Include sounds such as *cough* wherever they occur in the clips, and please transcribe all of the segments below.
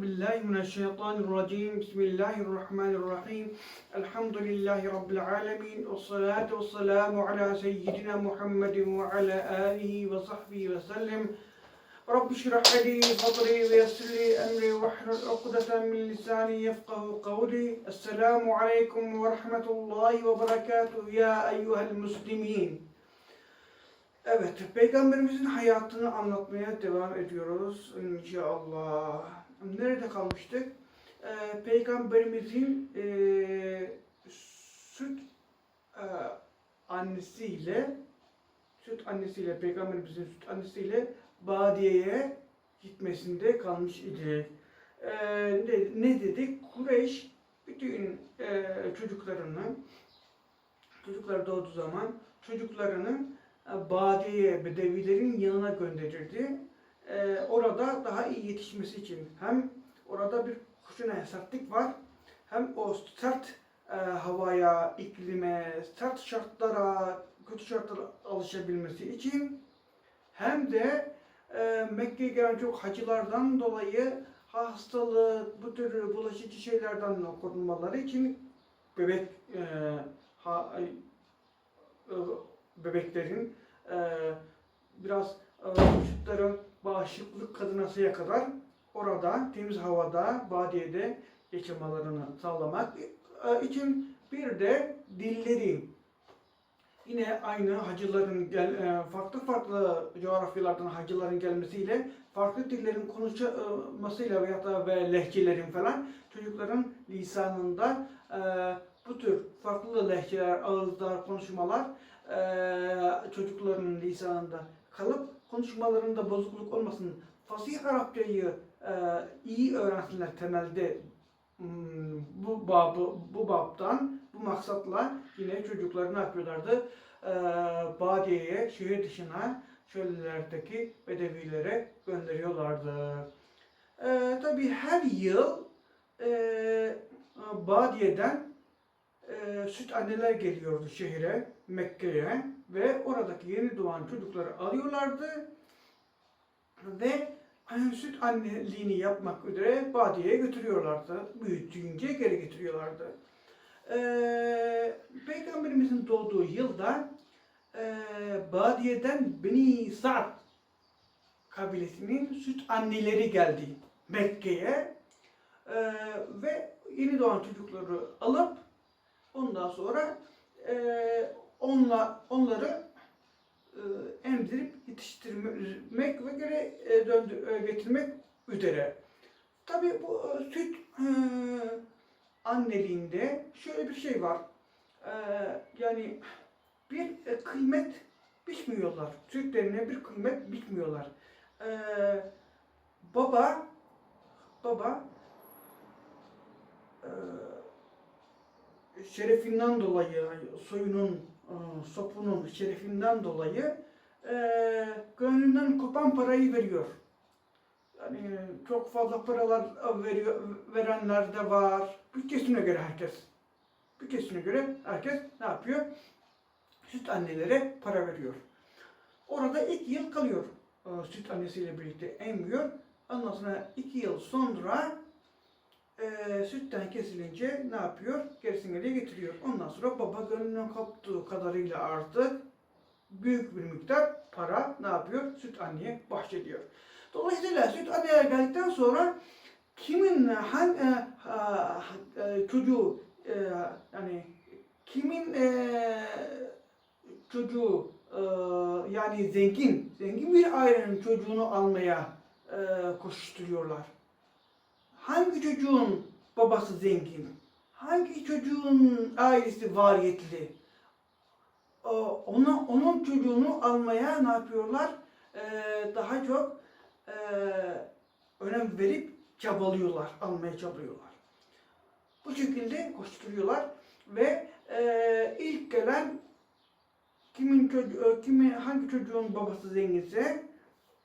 بالله من الشيطان الرجيم. بسم الله الرحمن الرحيم. الحمد لله رب العالمين والصلاة والسلام على سيدنا محمد وعلى آله وصحبه وسلم. رب اشرح لي صدري ويسر لي أمري واحلل عقدة من لساني يفقه قولي. السلام عليكم ورحمة الله وبركاته يا أيها المسلمين. Evet, Peygamberimizin hayatını anlatmaya devam ediyoruz. Inşallah. Nerede kalmıştık? Ee, Peygamberimizin ee, süt ee, annesiyle süt annesiyle Peygamberimizin süt annesiyle Badiye'ye gitmesinde kalmış idi. Ee, ne, ne dedik? Kureyş bütün ee, çocuklarını çocuklar doğduğu zaman çocuklarını e, Badiye, Bedevilerin yanına gönderirdi. Ee, orada daha iyi yetişmesi için. Hem orada bir kuşuna sertlik var hem o sert e, havaya, iklime, sert şartlara, kötü şartlara alışabilmesi için hem de e, Mekke'ye gelen çok hacılardan dolayı hastalık, bu tür bulaşıcı şeylerden korunmaları için bebek e, ha, e, bebeklerin e, biraz e, vücutların bağışıklık kazanasıya kadar orada temiz havada, badiyede yaşamalarını sağlamak e, için bir de dilleri yine aynı hacıların gel, e, farklı farklı coğrafyalardan hacıların gelmesiyle farklı dillerin konuşmasıyla veya da ve lehçelerin falan çocukların lisanında e, bu tür farklı lehçeler, ağızlar, konuşmalar e, çocukların lisanında kalıp konuşmalarında bozukluk olmasın. Fasih Arapçayı e, iyi öğrensinler temelde hmm, bu babı bu babdan bu maksatla yine çocukları ne yapıyorlardı? E, Badiye'ye, şehir dışına, çöllerdeki bedevilere gönderiyorlardı. E, tabii her yıl e, Badiye'den e, süt anneler geliyordu şehire, Mekke'ye ve oradaki yeni doğan çocukları alıyorlardı ve süt anneliğini yapmak üzere Badiye'ye götürüyorlardı. Büyütünce geri getiriyorlardı. Ee, Peygamberimizin doğduğu yılda e, Badiye'den Beni Sa'd kabilesinin süt anneleri geldi Mekke'ye Ee, ve yeni doğan çocukları alıp ondan sonra e, onla, onları e, emzirip yetiştirmek ve geri e, döndü, e, getirmek üzere. Tabi bu e, süt e, anneliğinde şöyle bir şey var. E, yani bir e, kıymet biçmiyorlar. Sütlerine bir kıymet biçmiyorlar. E, baba baba e, şerefinden dolayı, soyunun, sopunun şerefinden dolayı e, gönlünden kopan parayı veriyor. Yani çok fazla paralar veriyor, verenler de var. Bütçesine göre herkes. Bütçesine göre herkes ne yapıyor? Süt annelere para veriyor. Orada iki yıl kalıyor. E, süt annesiyle birlikte emmiyor. Ondan sonra iki yıl sonra e, sütten kesilince ne yapıyor? Gerisini geriye getiriyor. Ondan sonra baba gönlünden koptuğu kadarıyla artık büyük bir miktar para ne yapıyor? Süt anneye bahşediyor. Dolayısıyla süt anneye geldikten sonra kimin hangi e, e, çocuğu e, yani kimin e, çocuğu e, yani zengin zengin bir ailenin çocuğunu almaya e, koşturuyorlar hangi çocuğun babası zengin, hangi çocuğun ailesi variyetli, ona, onun çocuğunu almaya ne yapıyorlar? Ee, daha çok e, önem verip çabalıyorlar, almaya çabalıyorlar. Bu şekilde koşturuyorlar ve e, ilk gelen kimin çocuğu, kimin hangi çocuğun babası zenginse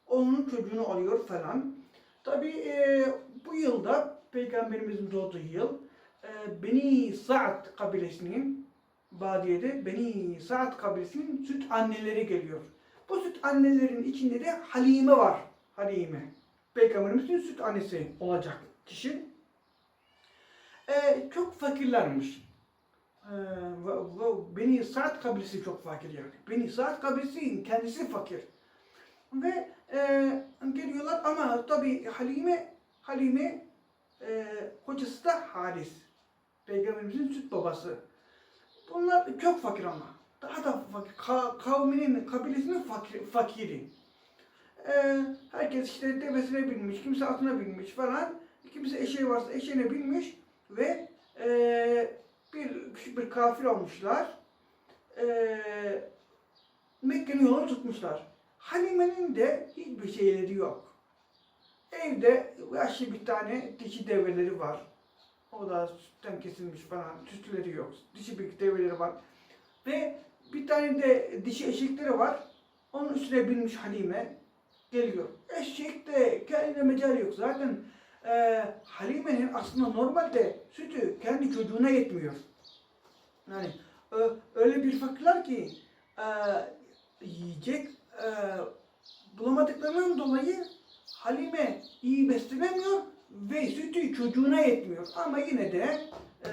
onun çocuğunu alıyor falan. Tabi e, bu yılda Peygamberimizin doğduğu yıl e, Beni Sa'd kabilesinin Badiye'de Beni Sa'd kabilesinin süt anneleri geliyor. Bu süt annelerin içinde de Halime var. Halime. Peygamberimizin süt annesi olacak kişi. Ee, çok fakirlermiş. Ve Beni Sa'd kabilesi çok fakir yani. Beni Sa'd kabilesi kendisi fakir. Ve e, geliyorlar ama tabi Halime Halime e, kocası da Haris. Peygamberimizin süt babası. Bunlar çok fakir ama. Daha da fakir. Ka- kavminin, kabilesinin fakir, fakiri. Ee, herkes işte devesine binmiş, kimse atına binmiş falan. Kimse eşeği varsa eşeğine binmiş ve ee, bir küçük bir kafir olmuşlar. Ee, Mekke'nin yolunu tutmuşlar. Halime'nin de hiçbir şeyleri yok. Evde yaşlı bir tane dişi develeri var. O da sütten kesilmiş falan. Sütleri yok. Dişi bir develeri var. Ve bir tane de dişi eşekleri var. Onun üstüne binmiş Halime. Geliyor. Eşek de kendine mecal yok. Zaten e, Halime'nin aslında normalde sütü kendi çocuğuna yetmiyor. Yani ö- öyle bir fakirler ki e, yiyecek e, bulamadıklarından dolayı Halime iyi beslenemiyor ve sütü çocuğuna yetmiyor. Ama yine de e,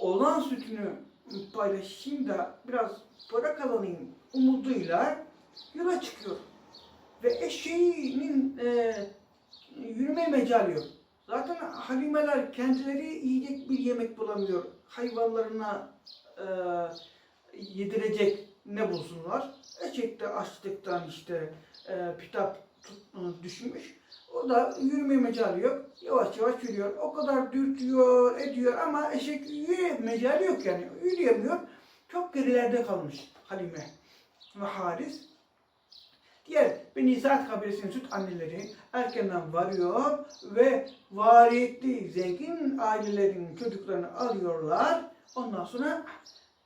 olan sütünü paylaşayım da biraz para kazanayım umuduyla yola çıkıyor. Ve eşeğinin e, yürüme mecali yok. Zaten halimeler kendileri yiyecek bir yemek bulamıyor. Hayvanlarına e, yedirecek ne bulsunlar. Eşek de açlıktan işte e, pitap düşmüş. O da yürüme mecali yok. Yavaş yavaş yürüyor. O kadar dürtüyor, ediyor ama eşek yürüye mecali yok yani. Yürüyemiyor. Çok gerilerde kalmış Halime ve Haris. Diğer Beni Sa'd kabilesinin süt anneleri erkenden varıyor ve variyetli zengin ailelerin çocuklarını alıyorlar. Ondan sonra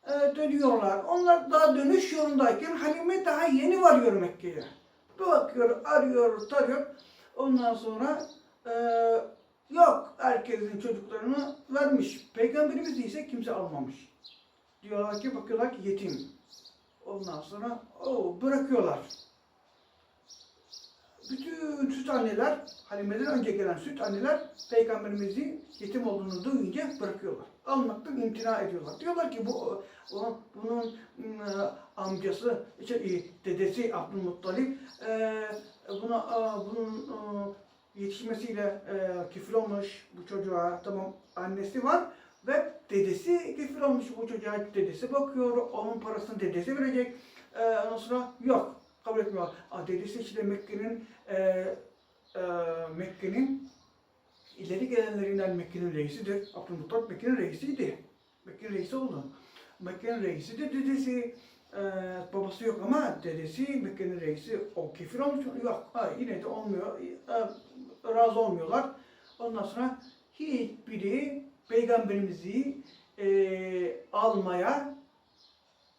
e, dönüyorlar. Onlar daha dönüş yolundayken Halime daha yeni varıyor Mekke'ye. Bir bakıyor, arıyor, tarıyor. Ondan sonra e, yok herkesin çocuklarını vermiş. Peygamberimiz ise kimse almamış. Diyorlar ki bakıyorlar ki yetim. Ondan sonra o bırakıyorlar. Bütün süt anneler, Halime'den önce gelen süt anneler peygamberimizin yetim olduğunu duyunca bırakıyorlar. Almaktan imtina ediyorlar. Diyorlar ki bu o, bunun ıı, amcası, işte, e, dedesi Abdülmuttalip e, buna a, bunun ıı, yetişmesiyle e, kefil olmuş bu çocuğa. Tamam annesi var ve dedesi kefil olmuş bu çocuğa. Dedesi bakıyor, onun parasını dedesi verecek. E, ondan sonra yok kabul etmiyor. Aa, dedesi işte Mekke'nin e, e, Mekke'nin ileri gelenlerinden Mekke'nin reisidir. Abdülmuttalip Mekke'nin reisiydi. Mekke'nin reisi oldu. Mekke'nin reisi de dedesi. E, babası yok ama dedesi Mekke'nin reisi. O kefir olmuş mu? Yok. Ha, yine de olmuyor. E, razı olmuyorlar. Ondan sonra hiçbiri peygamberimizi e, almaya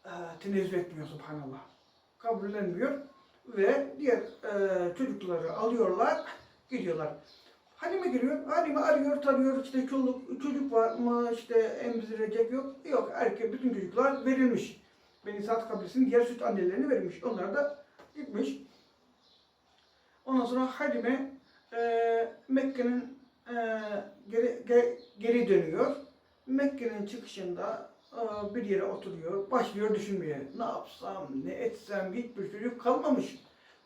e, tenezzül etmiyor subhanallah. Kabullenmiyor ve diğer e, çocukları alıyorlar, gidiyorlar. Halime geliyor, Halime arıyor, tarıyor, işte çoluk, çocuk var mı, işte emzirecek yok. Yok, erkek, bütün çocuklar verilmiş. Beni Sa'd kabilesinin diğer süt annelerini vermiş. Onlar da gitmiş. Ondan sonra Halime e, Mekke'nin e, geri, ge- geri dönüyor. Mekke'nin çıkışında e, bir yere oturuyor. Başlıyor düşünmeye. Ne yapsam, ne etsem, hiçbir çocuk kalmamış.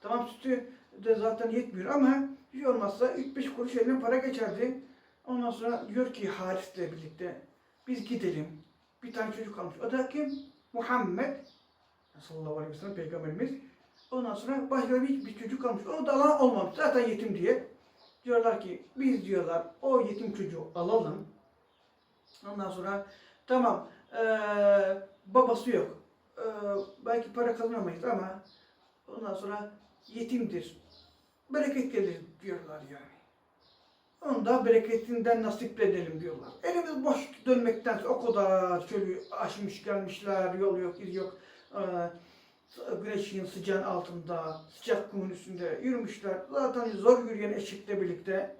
Tamam sütü de zaten yetmiyor ama hiç olmazsa 3-5 kuruş eline para geçerdi. Ondan sonra diyor ki Haris'le birlikte biz gidelim. Bir tane çocuk kalmış. O da kim? Muhammed sallallahu aleyhi ve sellem peygamberimiz. Ondan sonra başka bir, bir çocuk kalmış. Onu da alan. Zaten yetim diye. Diyorlar ki biz diyorlar o yetim çocuğu alalım. Ondan sonra tamam eee, babası yok. Eee, belki para kazanamayız ama ondan sonra yetimdir. Bereket gelir diyorlar yani. Onu da bereketinden nasip edelim diyorlar. Elimiz boş dönmekten o kadar çölü aşmış gelmişler, yol yok, iz yok. Eee, güneşin sıcağın altında, sıcak kumun üstünde yürümüşler. Zaten zor yürüyen eşekle birlikte.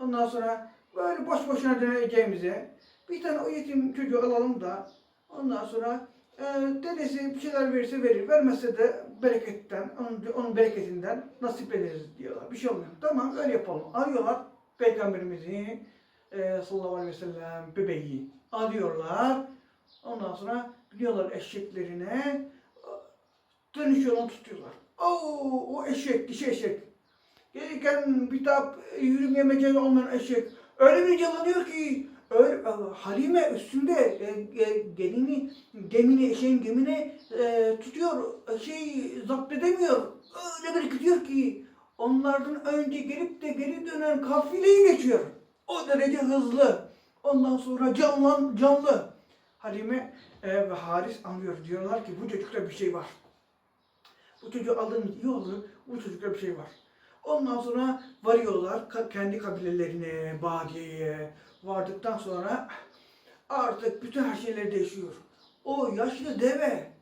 Ondan sonra böyle boş boşuna döneceğimize bir tane o yetim çocuğu alalım da ondan sonra e, dedesi bir şeyler verirse verir. Vermezse de bereketten, onun, onun bereketinden nasip ederiz diyorlar. Bir şey olmuyor. Tamam öyle yapalım. Alıyorlar Peygamberimizi e, sallallahu aleyhi ve sellem bebeği alıyorlar. Ondan sonra biniyorlar eşeklerine dönüş yolunu tutuyorlar. Oo, o eşek, dişi eşek. Gelirken bir tap yürümeye meceli olmayan eşek. Öyle bir yalanıyor ki öyle, e, Halime üstünde e, e, gelini, gemini, eşeğin gemini e, tutuyor. Şey zapt edemiyor. Öyle gidiyor ki onlardan önce gelip de geri dönen kafileyi geçiyor. O derece hızlı. Ondan sonra canlan, canlı. Halime e, ve Haris anlıyor. Diyorlar ki bu çocukta bir şey var. Bu çocuğu alın iyi olur. Bu çocukta bir şey var. Ondan sonra varıyorlar kendi kabilelerine, Badiye'ye. Vardıktan sonra artık bütün her şeyler değişiyor. O yaşlı deve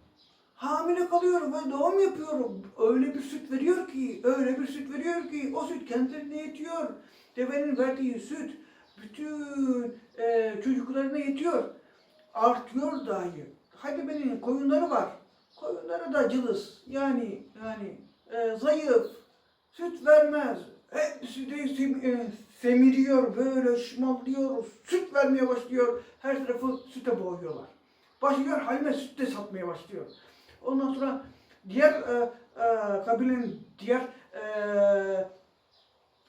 hamile kalıyor ve doğum yapıyor. Öyle bir süt veriyor ki, öyle bir süt veriyor ki o süt kendisine yetiyor. Devenin verdiği süt bütün e, çocuklarına yetiyor. Artıyor dahi. Hadi benim koyunları var. Koyunları da cılız. Yani yani e, zayıf. Süt vermez. Hepsi de sem- e, semiriyor böyle şımallıyor. Süt vermeye başlıyor. Her tarafı süte boğuyorlar. Başlıyor halime süt de satmaya başlıyor. Ondan sonra diğer e, e, kabilenin diğer e,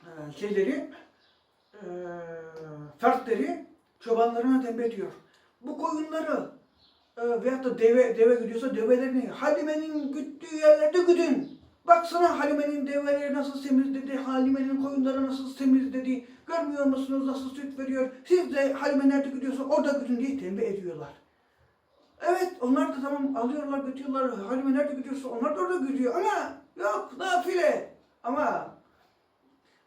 e, şeyleri e, fertleri çobanlarına tembih ediyor. Bu koyunları e, veyahut da deve, deve gidiyorsa develerini Halime'nin güttüğü yerlerde güdün. Baksana Halime'nin develeri nasıl temizledi, Halime'nin koyunları nasıl temizledi. Görmüyor musunuz nasıl süt veriyor? Siz de Halime nerede gidiyorsa orada güdün diye tembih ediyorlar. Evet onlar da tamam alıyorlar götürüyorlar. Halime nerede gidiyorsa onlar da orada gidiyor ama yok nafile. Ama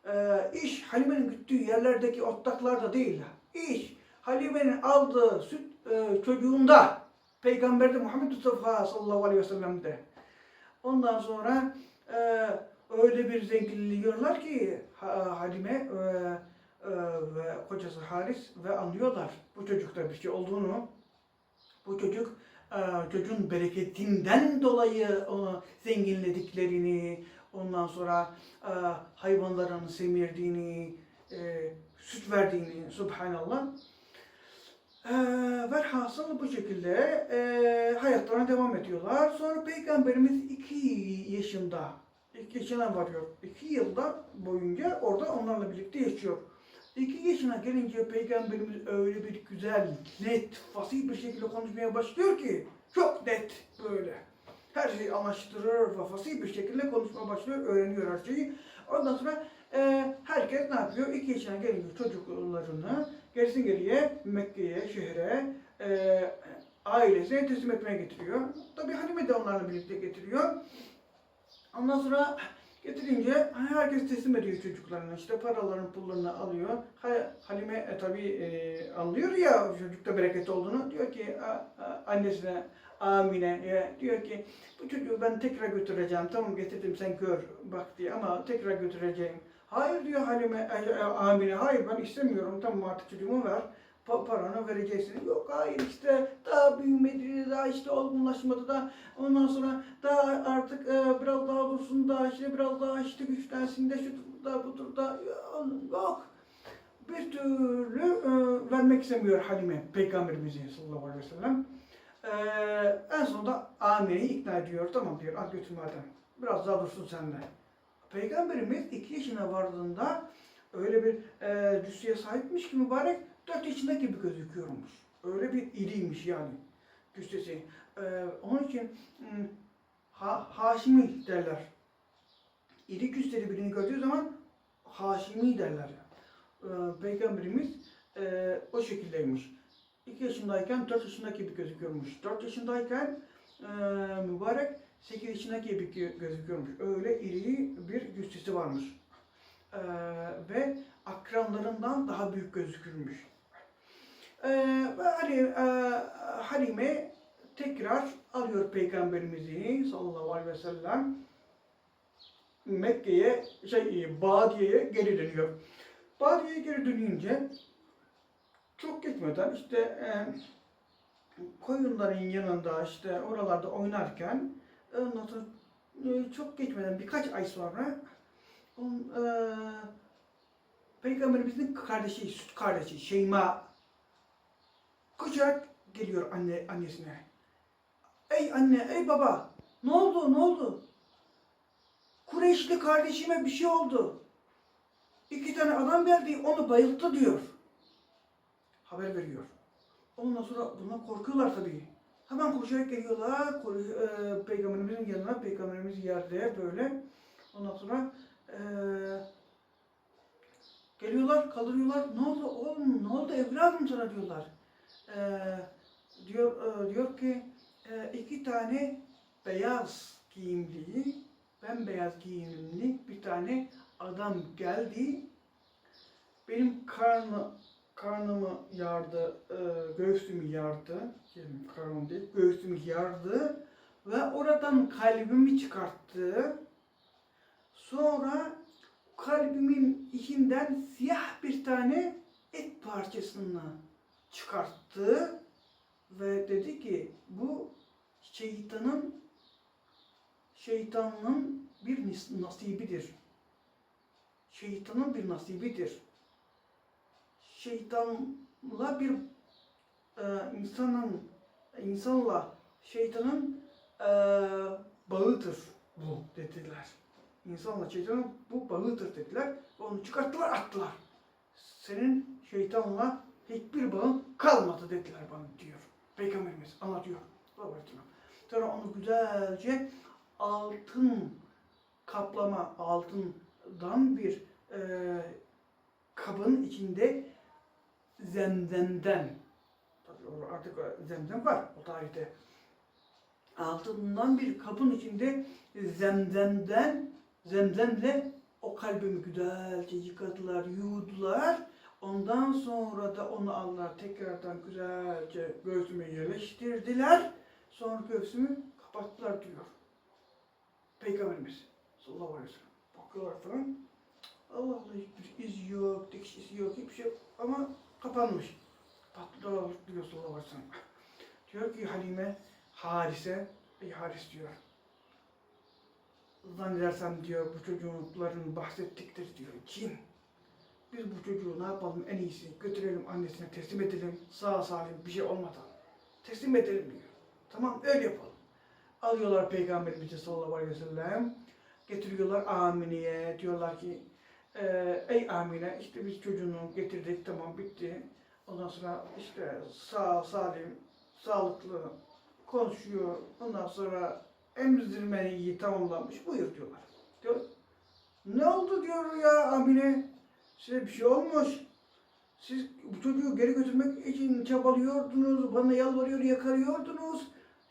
e, iş Halime'nin gittiği yerlerdeki otlaklarda değil. İş Halime'nin aldığı süt e, çocuğunda Peygamberde Muhammed Mustafa sallallahu aleyhi ve sellem'de. Ondan sonra e, öyle bir zenginliyorlar ki ha, Halime e, e, ve kocası Haris ve anlıyorlar bu çocukta bir şey olduğunu. Bu çocuk e, çocuğun bereketinden dolayı onu zenginlediklerini, ondan sonra e, hayvanların semirdiğini, e, süt verdiğini, subhanallah. E, velhasıl bu şekilde e, hayatlarına devam ediyorlar. Sonra Peygamberimiz iki yaşında, iki yaşına varıyor. İki yılda boyunca orada onlarla birlikte yaşıyor. İki yaşına gelince Peygamberimiz öyle bir güzel, net, fasih bir şekilde konuşmaya başlıyor ki çok net böyle. Her şeyi anlaştırır ve fasih bir şekilde konuşmaya başlıyor, öğreniyor her şeyi. Ondan sonra e, herkes ne yapıyor? İki yaşına gelince çocuklarını gerisin geriye Mekke'ye, şehre, e, ailesine teslim etmeye getiriyor. Tabi Halime de onlarla birlikte getiriyor. Ondan sonra getirince herkes teslim ediyor çocuklarına. İşte paraların pullarını alıyor. Ha- Halime e, tabi e, anlıyor ya çocukta bereket olduğunu. Diyor ki a- a- annesine Amine e, diyor ki bu çocuğu ben tekrar götüreceğim. Tamam getirdim sen gör bak diye ama tekrar götüreceğim. Hayır diyor Halime, e, e, Amine hayır ben istemiyorum tamam artık çocuğumu ver. Pa- paranı vereceksin. Yok hayır işte daha büyümedi, daha işte olgunlaşmadı da ondan sonra daha artık e, biraz daha dursun da işte biraz daha işte güçlensin de şu da budur da yok. Bir türlü e, vermek istemiyor Halime Peygamberimiz sallallahu aleyhi ve sellem. E, en sonunda Amine'yi ikna ediyor. Tamam diyor al götür madem. Biraz daha dursun sende. Peygamberimiz iki yaşına vardığında öyle bir e, cüsseye sahipmiş ki mübarek dört yaşında gibi gözüküyormuş. Öyle bir iriymiş yani cüssesi. E, onun için ha, Haşimi derler. İri cüsseli birini gördüğü zaman Haşimi derler. E, Peygamberimiz e, o şekildeymiş. 2 yaşındayken 4 yaşındaki gibi gözüküyormuş. 4 yaşındayken e, mübarek 8 yaşındaki gibi gö- gözüküyormuş. Öyle iri bir cüssesi varmış. E, ve akranlarından daha büyük gözükürmüş. E, ve hani, e, Halime tekrar alıyor Peygamberimizi sallallahu aleyhi ve sellem Mekke'ye, şey, Badiye'ye geri dönüyor. Badiye'ye geri dönünce çok geçmeden işte e, koyunların yanında işte oralarda oynarken ondan sonra e, çok geçmeden birkaç ay sonra on, e, Peygamberimizin kardeşi, süt kardeşi Şeyma koşarak geliyor anne annesine. Ey anne, ey baba, ne oldu, ne oldu? Kureyşli kardeşime bir şey oldu. İki tane adam geldi, onu bayılttı diyor. Haber veriyor. Ondan sonra bundan korkuyorlar tabii. Hemen koşarak geliyorlar e, peygamberimizin yanına, peygamberimiz yerde böyle. Ondan sonra e, geliyorlar, kaldırıyorlar. Ne oldu oğlum, ne oldu evladım sana diyorlar. E, diyor e, diyor ki e, iki tane beyaz giyimli, bembeyaz giyimli bir tane adam geldi. Benim karnı karnımı yardı, e, göğsümü yardı, karnım değil, göğsümü yardı ve oradan kalbimi çıkarttı. Sonra kalbimin içinden siyah bir tane et parçasını çıkarttı ve dedi ki bu şeytanın şeytanın bir nasibidir. Şeytanın bir nasibidir şeytanla bir e, insanın insanla şeytanın e, bağıdır bu dediler. İnsanla şeytanın bu bağıdır dediler. Onu çıkarttılar attılar. Senin şeytanla hiçbir bağın kalmadı dediler bana diyor. Peygamberimiz anlatıyor. Sonra onu güzelce altın kaplama altından bir e, kabın içinde zemzemden artık o zemzem var o tarihte altından bir kabın içinde zemzemden zemzemle o kalbimi güzelce yıkadılar, yuğdular. Ondan sonra da onu Allah tekrardan güzelce göğsüme yerleştirdiler. Sonra göğsümü kapattılar diyor. Peygamberimiz sallallahu aleyhi ve sellem. Bakıyorlar falan. Allah Allah hiçbir iz yok, dikiş izi yok, hiçbir şey yok. Ama kapanmış. Patlılar diyor sallallahu aleyhi. Diyor ki Halime, Harise, ey Haris diyor. Zannedersem diyor bu çocukların bahsettikleri diyor cin. Biz bu çocuğu ne yapalım en iyisi götürelim annesine teslim edelim sağ salim bir şey olmadan. Teslim edelim diyor. Tamam öyle yapalım. Alıyorlar Peygamberimizi sallallahu aleyhi ve sellem. Getiriyorlar Amine'ye. Diyorlar ki ee, ey Amine işte biz çocuğunu getirdik tamam bitti. Ondan sonra işte sağ salim, sağlıklı konuşuyor. Ondan sonra emzirmeyi tamamlamış. Buyur diyorlar. Diyor. Ne oldu diyor ya Amine? Size bir şey olmuş. Siz bu çocuğu geri götürmek için çabalıyordunuz. Bana yalvarıyor, yakarıyordunuz.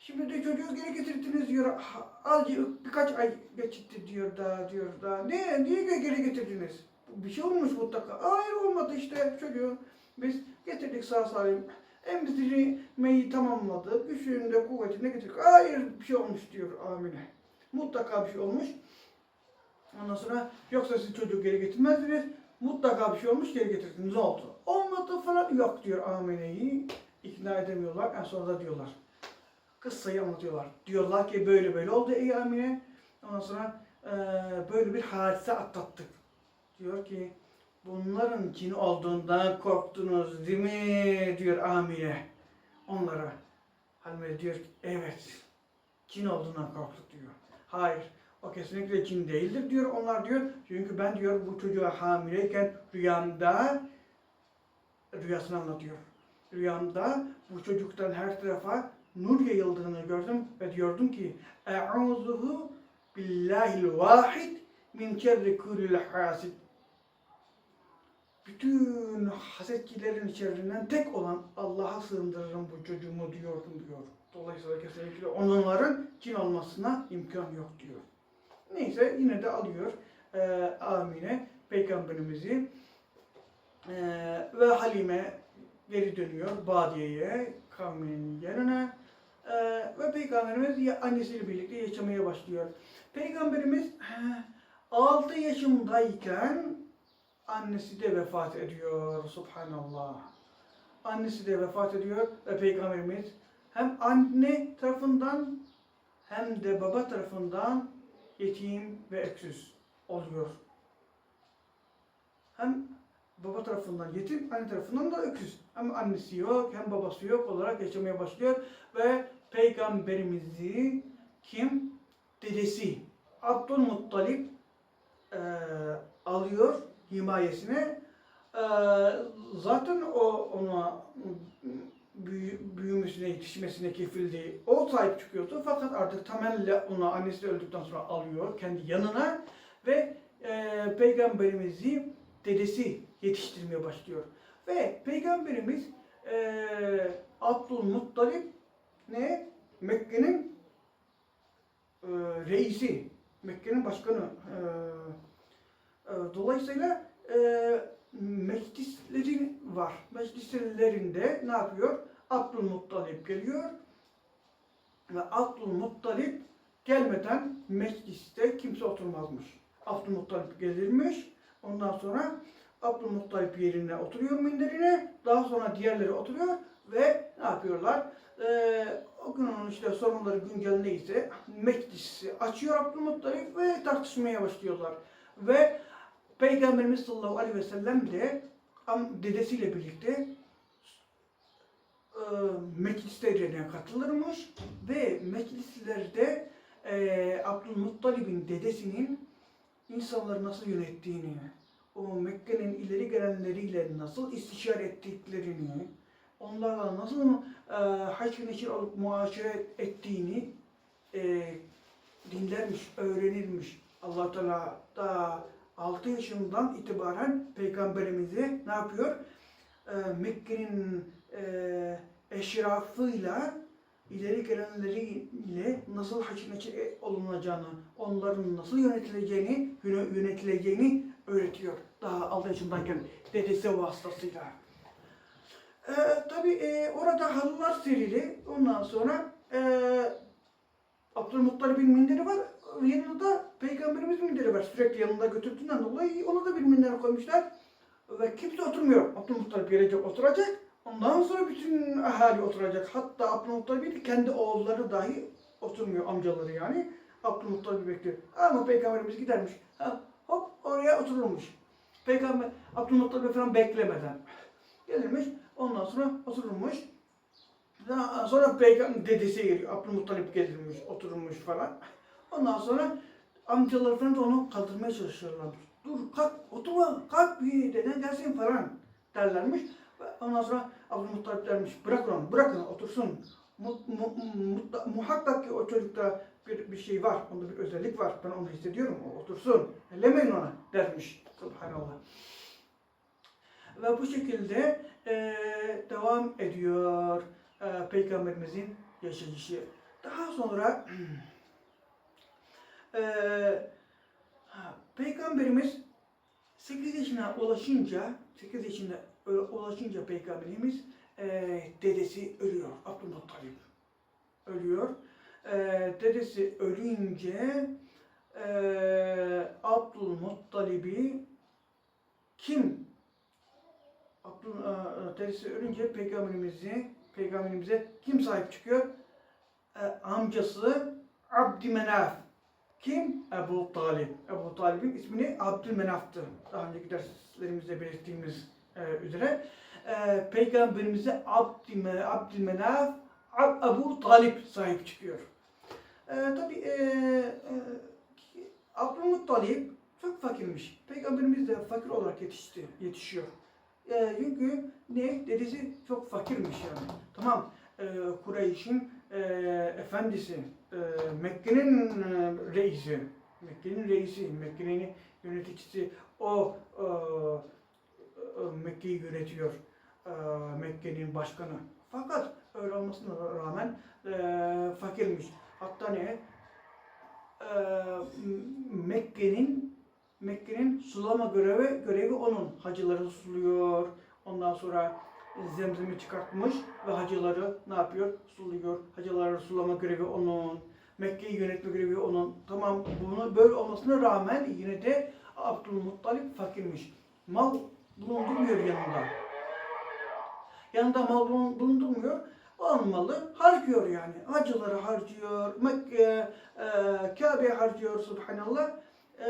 Şimdi de çocuğu geri getirdiniz diyor. Ha, Azıcık birkaç ay geçti diyor daha diyor daha. Ne, niye geri getirdiniz? Bir şey olmuş mutlaka. Hayır olmadı işte çocuğu. Biz getirdik sağ salim. Emzirmeyi tamamladı. Güçlüğünde kuvvetinde getirdik. Hayır bir şey olmuş diyor Amine. Mutlaka bir şey olmuş. Ondan sonra yoksa siz çocuğu geri getirmezdiniz. Mutlaka bir şey olmuş geri getirdiniz. Oldu? Olmadı falan yok diyor Amine'yi. ikna edemiyorlar. En sonunda diyorlar. Kıssayı anlatıyorlar. Diyorlar ki böyle böyle oldu ey Amine. Ondan sonra eee, böyle bir hadise atlattık. Diyor ki bunların cin olduğundan korktunuz değil mi? diyor Amine onlara. Halime diyor ki evet cin olduğundan korktuk diyor. Hayır o kesinlikle cin değildir diyor onlar diyor. Çünkü ben diyor bu çocuğa hamileyken rüyamda rüyasını anlatıyor. Rüyamda bu çocuktan her tarafa nur yayıldığını gördüm ve diyordum ki E'uzuhu billahil vahid min şerri kullil hasid. Bütün hasetçilerin şerrinden tek olan Allah'a sığındırırım bu çocuğumu diyordum diyor. Dolayısıyla kesinlikle onların cin olmasına imkan yok diyor. Neyse yine de alıyor e, Amine peygamberimizi e, ve Halime geri dönüyor Badiye'ye kavminin yanına e, ve peygamberimiz annesiyle birlikte yaşamaya başlıyor. Peygamberimiz 6 yaşındayken annesi de vefat ediyor. Subhanallah. Annesi de vefat ediyor ve peygamberimiz hem anne tarafından hem de baba tarafından yetim ve öksüz oluyor. Hem baba tarafından yetim, anne tarafından da öksüz. Hem annesi yok, hem babası yok olarak yaşamaya başlıyor ve peygamberimizi kim? Dedesi Abdülmuttalip eee alıyor himayesine. Eee, zaten o ona büyü, büyümesine, yetişmesine kefildi. O sahip çıkıyordu fakat artık temelli onu annesi öldükten sonra alıyor kendi yanına ve eee, peygamberimizi dedesi yetiştirmeye başlıyor. Ve peygamberimiz eee Abdülmuttalip ne? Mekke'nin eee, reisi, Mekke'nin başkanı. Eee, eee, dolayısıyla eee meclisleri var. Meclislerinde ne yapıyor? Abdülmuttalip geliyor ve Abdülmuttalip gelmeden mecliste kimse oturmazmış. Abdülmuttalip gelirmiş. Ondan sonra Abdülmuttalip yerine oturuyor minderine. Daha sonra diğerleri oturuyor ve ne yapıyorlar? Ee, o gün onun işte sorunları güncel neyse meclisi açıyor Abdülmuttalip ve tartışmaya başlıyorlar. Ve Peygamberimiz sallallahu aleyhi ve sellem de dedesiyle birlikte e, meclislerine katılırmış ve meclislerde e, Abdülmuttalib'in dedesinin insanları nasıl yönettiğini, o Mekke'nin ileri gelenleriyle nasıl istişare ettiklerini, onlarla nasıl e, haşr neşir alıp muaşere ettiğini e, dinlermiş, öğrenirmiş. Allah Teala da 6 yaşından itibaren peygamberimizi ne yapıyor? E, Mekke'nin e, eşrafıyla ileri gelenleriyle nasıl haşir neşir olunacağını, onların nasıl yönetileceğini, yöne- yönetileceğini öğretiyor. Daha 6 yaşındayken dedesi vasıtasıyla. Ee, tabii e, orada halılar serili. Ondan sonra e, Abdülmuttalib'in minderi var. Yanında Peygamberimiz minderi var. Sürekli yanında götürdüğünden dolayı ona da bir minder koymuşlar. Ve kimse oturmuyor. Abdülmuttalip gelecek oturacak. Ondan sonra bütün ahali oturacak. Hatta Abdülmuttalib'in kendi oğulları dahi oturmuyor. Amcaları yani. Abdülmuttalib'i bekliyor. Ama Peygamberimiz gidermiş. Ha, hop oraya otururmuş. Peygamber Abdülmuttalib'i falan beklemeden gelirmiş. Ondan sonra otururmuş. Daha sonra peygamber dedesi geliyor. Abdülmuttalip gelirmiş, oturmuş falan. Ondan sonra amcalar falan da onu kaldırmaya çalışıyorlar. Dur kalk, oturma, kalk bir deden gelsin falan derlermiş. Ondan sonra Abdülmuttalip dermiş, bırakın onu, bırakın otursun. Mu, mu, mu- muhakkak ki o çocukta bir, bir şey var, onda bir özellik var. Ben onu hissediyorum, o otursun. Ellemeyin ona dermiş. Subhanallah. Ve bu şekilde eee, devam ediyor eee, Peygamberimizin yaşayışı. Daha sonra *clears throat* ha, Peygamberimiz 8 yaşına ulaşınca 8 yaşına e, ulaşınca Peygamberimiz eee, dedesi ölüyor. Abdülmuttalip ölüyor. Eee, dedesi ölünce eee Abdülmuttalib'i kim e, dedesi ölünce peygamberimizi peygamberimize kim sahip çıkıyor? E, amcası Abdümenaf. Kim? Ebu Talib. Ebu Talib'in ismini Abdülmenaf'tı. Daha önceki derslerimizde belirttiğimiz e, üzere. E, peygamberimize Abdüme, Abdülmenaf Ab, Ebu Talib sahip çıkıyor. E, Tabi e, e, Abdülmuttalib çok fakirmiş. Peygamberimiz de fakir olarak yetişti, yetişiyor. E, çünkü ne? Dedesi çok fakirmiş yani. Tamam, e, Kureyş'in e, efendisi, e, Mekke'nin e, reisi, Mekke'nin reisi, Mekke'nin yöneticisi, o e, e, Mekke'yi yönetiyor. E, Mekke'nin başkanı. Fakat öyle olmasına rağmen e, fakirmiş. Hatta ne? E, Mekke'nin Mekke'nin sulama görevi görevi onun. Hacıları suluyor. Ondan sonra zemzemi çıkartmış ve hacıları ne yapıyor? Suluyor. Hacıları sulama görevi onun. Mekke'yi yönetme görevi onun. Tamam bunu böyle olmasına rağmen yine de Abdülmuttalip fakirmiş. Mal bulundurmuyor yanında. Yanında mal bulun- bulundurmuyor. olmalı. Harcıyor yani. Hacıları harcıyor. Mekke, e, Kabe'ye harcıyor subhanallah. E,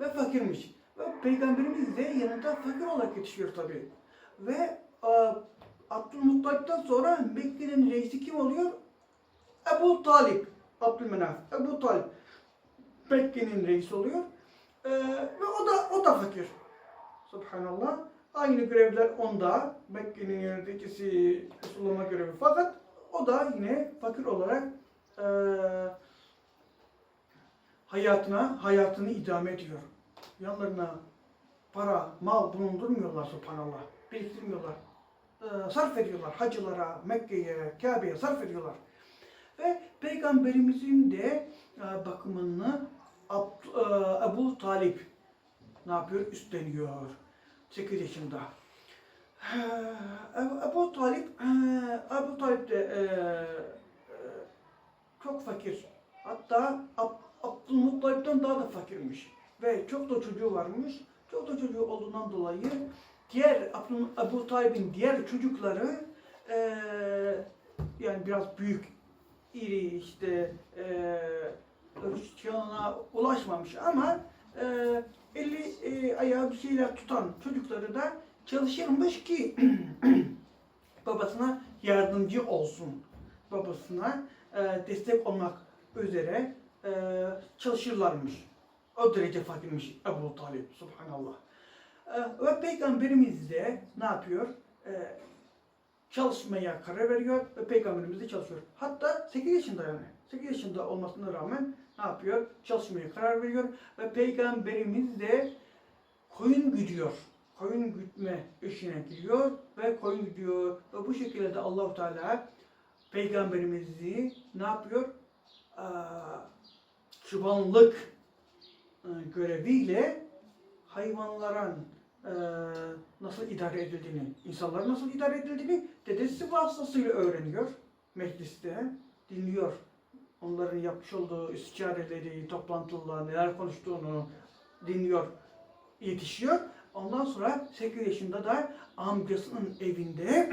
ve fakirmiş. Ve Peygamberimiz de yanında fakir olarak yetişiyor tabi. Ve e, Abdülmuttalip'ten sonra Mekke'nin reisi kim oluyor? Ebu Talip. Abdülmenaf. Ebu Talip. Mekke'nin reisi oluyor. E, ve o da o da fakir. Subhanallah. Aynı görevler onda. Mekke'nin yöneticisi usulama görevi. Fakat o da yine fakir olarak e, hayatına hayatını idame ediyor. Yanlarına para, mal bulundurmuyorlar subhanallah. Biriktirmiyorlar. E, sarf ediyorlar. Hacılara, Mekke'ye, Kabe'ye sarf ediyorlar. Ve Peygamberimizin de e, bakımını Abd, e, Ebu Talip ne yapıyor? Üstleniyor. 8 yaşında. Ee, Ebu, Ebu Talip, e, Ebu Talip de e, e, çok fakir. Hatta Ab, Abdülmuttalip'ten daha da fakirmiş. Ve çok da çocuğu varmış. Çok da çocuğu olduğundan dolayı diğer Abdül, Talib'in diğer çocukları e, yani biraz büyük, iri işte e, Hristiyan'a ulaşmamış ama e, eli e, ayağı bir şeyler tutan çocukları da çalışırmış ki *clears throat* babasına yardımcı olsun. Babasına e, destek olmak üzere e, çalışırlarmış. O derece fakirmiş Ebu Talip. Subhanallah. E, ve Peygamberimiz de ne yapıyor? E, çalışmaya karar veriyor ve Peygamberimiz de çalışıyor. Hatta 8 yaşında yani. 8 yaşında olmasına rağmen ne yapıyor? Çalışmaya karar veriyor ve Peygamberimiz de koyun güdüyor. Koyun gütme işine giriyor ve koyun güdüyor ve bu şekilde de Allahu Teala Peygamberimizi ne yapıyor? Ee, çobanlık e, göreviyle hayvanların e, nasıl idare edildiğini, insanların nasıl idare edildiğini dedesi vasıtasıyla öğreniyor. Mecliste dinliyor. Onların yapmış olduğu istişareleri, toplantılar, neler konuştuğunu dinliyor, yetişiyor. Ondan sonra 8 yaşında da amcasının evinde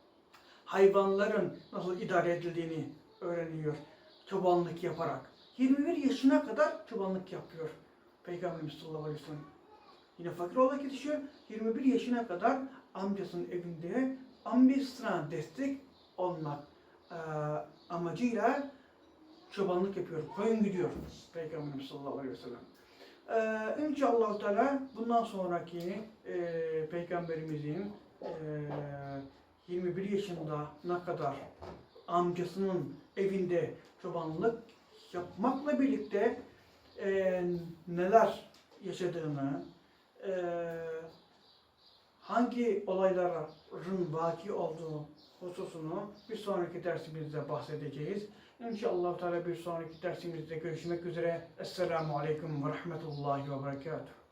*clears throat* hayvanların nasıl idare edildiğini öğreniyor. Çobanlık yaparak. 21 yaşına kadar çobanlık yapıyor. Peygamberimiz sallallahu aleyhi ve sellem. Yine fakir olarak yetişiyor. 21 yaşına kadar amcasının evinde amcasına destek olmak e, amacıyla çobanlık yapıyor. Koyun gidiyor Peygamberimiz sallallahu aleyhi ve sellem. Ee, İnşallah Teala bundan sonraki e, Peygamberimizin e, 21 yaşında ne kadar amcasının evinde çobanlık yapmakla birlikte e, neler yaşadığını, e, hangi olayların vaki olduğu hususunu bir sonraki dersimizde bahsedeceğiz. İnşallah Teala bir sonraki dersimizde görüşmek üzere. Esselamu Aleyküm ve Rahmetullahi ve Berekatuhu.